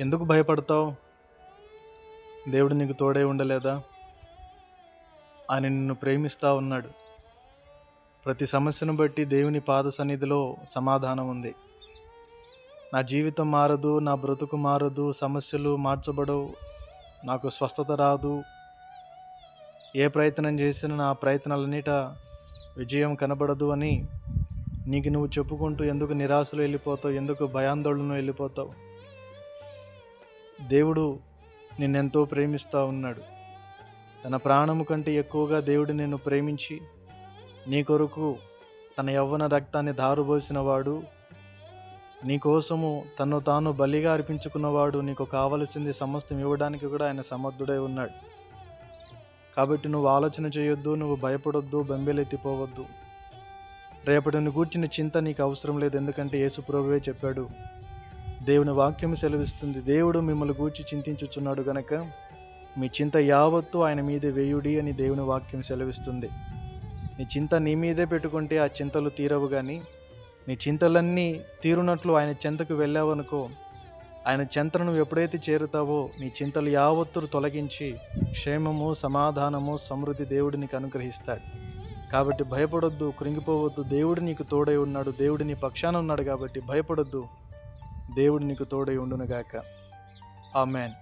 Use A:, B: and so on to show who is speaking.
A: ఎందుకు భయపడతావు? దేవుడు నీకు తోడై ఉండలేదా? ఆయన నిన్ను ప్రేమిస్తూ ఉన్నాడు. ప్రతి సమస్యను బట్టి దేవుని పాద సన్నిధిలో సమాధానం ఉంది. నా జీవితం మారదు నా బ్రతుకు మారదు సమస్యలు మార్చబడవు నాకు స్వస్థత రాదు. ఏ ప్రయత్నం చేసినా నా ప్రయత్నాలన్నిట విజయం కనబడదు అని నీకు నువ్వు చెప్పుకుంటూ ఎందుకు నిరాశలు వెళ్ళిపోతావు? ఎందుకు భయాందోళన వెళ్ళిపోతావు? దేవుడు నిన్నెంతో ప్రేమిస్తూ ఉన్నాడు. తన ప్రాణము కంటే ఎక్కువగా దేవుడు నిన్ను ప్రేమించి నీ కొరకు తన యవ్వన రక్తాన్ని దారుబోసిన వాడు నీ కోసము తను తాను బలిగా అర్పించుకున్నవాడు నీకు కావలసింది సమస్తం ఇవ్వడానికి కూడా ఆయన సమర్థుడై ఉన్నాడు. కాబట్టి నువ్వు ఆలోచన చేయొద్దు నువ్వు భయపడొద్దు బెంబేలెత్తిపోవద్దు. రేపటిని కూర్చిన చింత నీకు అవసరం లేదు ఎందుకంటే యేసు ప్రభువే చెప్పాడు దేవుని వాక్యం సెలవిస్తుంది. దేవుడు మిమ్మల్ని గూర్చి చింతించుచున్నాడు గనక మీ చింత యావత్తు ఆయన మీదే వేయుడి అని దేవుని వాక్యం సెలవిస్తుంది. నీ చింత నీ మీదే పెట్టుకుంటే ఆ చింతలు తీరవు కానీ నీ చింతలన్నీ తీరునట్లు ఆయన చెంతకు వెళ్ళావనుకో ఆయన చెంతను ఎప్పుడైతే చేరుతావో నీ చింతలు యావత్తులు తొలగించి క్షేమము సమాధానము సమృద్ధి దేవుడు నీకు అనుగ్రహిస్తాడు. కాబట్టి భయపడొద్దు కృంగిపోవద్దు. దేవుడు నీకు తోడై ఉన్నాడు దేవుడు నీ పక్షాన ఉన్నాడు కాబట్టి భయపడొద్దు. దేవుడు నీకు తోడై ఉండునుగాక. మ్యాన్